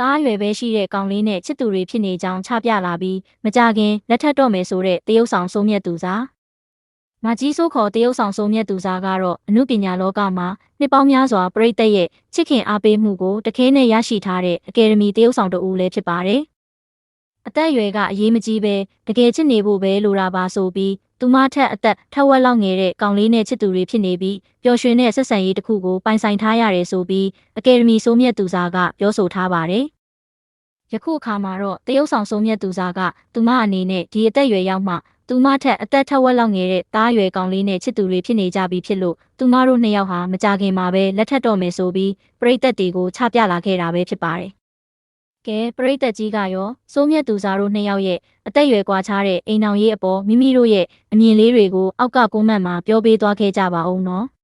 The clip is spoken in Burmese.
တားရွယ်ပဲရှိတဲ့ကောင်လေးနဲ့ချစ်သူတွေဖြစ်နေကြောင်းချပြလာပြီးမကြခင်လက်ထပ်တော့မယ်ဆိုတဲ့တရုတ်ဆောင်စိုးမြတ်သူစားမကြီးစိုးခေါ်တရုတ်ဆောင်စိုးမြတ်သူစားကတော့အမှုပညာလောကမှာနှစ်ပေါင်းများစွာပြိသက်ရဲ့ချစ်ခင်အားပေးမှုကိုတခဲနဲ့ရရှိထားတဲ့အကယ်ဒမီတရုတ်ဆောင်တဦးလည်းဖြစ်ပါတယ်အသက်အရွယ်ကအရေးမကြီးပဲတကယ်ချစ်နေဖို့ပဲလိုတာပါဆိုပြီး သူမထက်အသက်ထက်ဝက်လောက်ငယ်တဲ့ကောင်လေးနဲ့ချစ်သူတွေဖြစ်နေပြီးပျော်ရွှင်တဲ့ဆက်ဆံရေးတစ်ခုကိုပိုင်ဆိုင်ထားရတယ်ဆိုပြီးအကယ်ဒမီစိုးမြတ်သူစားကပြောဆိုထားပါတယ်။ယခုအခါမှာတော့တရုတ်ဆောင်စိုးမြတ်သူစားကသူမအနေနဲ့ဒီအသက်အရွယ်ရောက်မှသူမထက်အသက်ထက်ဝက်လောက်ငယ်တဲ့တားရွယ်ကောင်လေးနဲ့ချစ်သူတွေဖြစ်နေကြပြီဖြစ်လို့သူမတို့နှစ်ယောက်ဟာမကြခင်မှာပဲလက်ထပ်တော့မယ်ဆိုပြီးပြိသက်တွေကိုချပြလာခဲ့တာပဲဖြစ်ပါတယ်။ ကဲပရိသတ်ကြီးကရောစိုးမြတ်သူစားတို့နှစ်ယောက်ရဲ့အသက်အရွယ်ကွာခြားတဲ့အိမ်အောင်ရေးအပေါ်မိမိတို့ရဲ့အမြင်လေးတွေကိုအောက်ကကွန်မန့်မှာပြောပေးသွားခဲ့ကြပါဦးနော်။